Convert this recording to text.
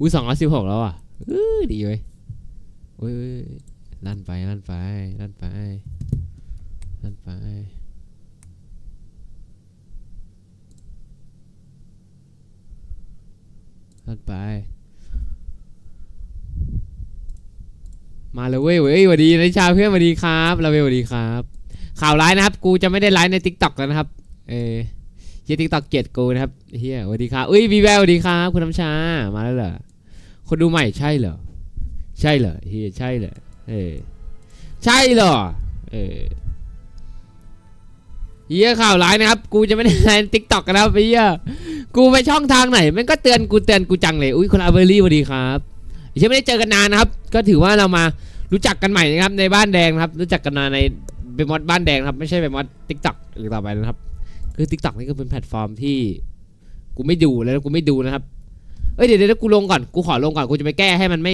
อุ้ยสองร้อยสิบหกแล้วอะเออดีเว้ยเว้ยลั่นไปลั่นไปลั่นไปลั่นไปลั่นไป มาเลยเว้ยเว้ยสวัสดีนะชาเพื่อนสวัสดีครับลาเวลสวัสดีครับ ข่าวร้ายนะครับ กูจะไม่ได้ไลฟ์ในทิกตอกแล้วนะครับ เออเฮียทิกตอกเกลียดกูนะครับเฮียสวัสดีครับอุ้ยวีแววสวัสดีครับ คุณน้ำชา มาแล้วเหรอ คนดูใหม่ใช่เหรอ ใช่เหรอเฮียใช่เหรอเออใช่เหรอเออเฮียข่าวร้ายนะครับ กูจะไม่ได้ไลฟ์ในทิกตอกกันแล้วเฮียกูไปช่องทางไหนมันก็เตือนกูเตือนกูจังเลยอุ้ยคุณอาเบอรี่สวัสดีครับเฮียไม่ได้เจอกันนานนะครับ ก็ถือว่าเรามารู้จักกันใหม่นะครับ ในบ้านแดงนะครับ รู้จักกันมาในเป็นมอดบ้านแดงครับ ไม่ใช่เป็นมอดทิกตอกอีกต่อไปนะครับ คือทิกตอกนี่ก็เป็นแพลตฟอร์มที่กูไม่ดูแล้วกูไม่ดูนะครับ เอ้ยเดี๋ยวเดี๋ยวกูลงก่อนกูขอลงก่อนกูจะไปแก้ให้มันไม่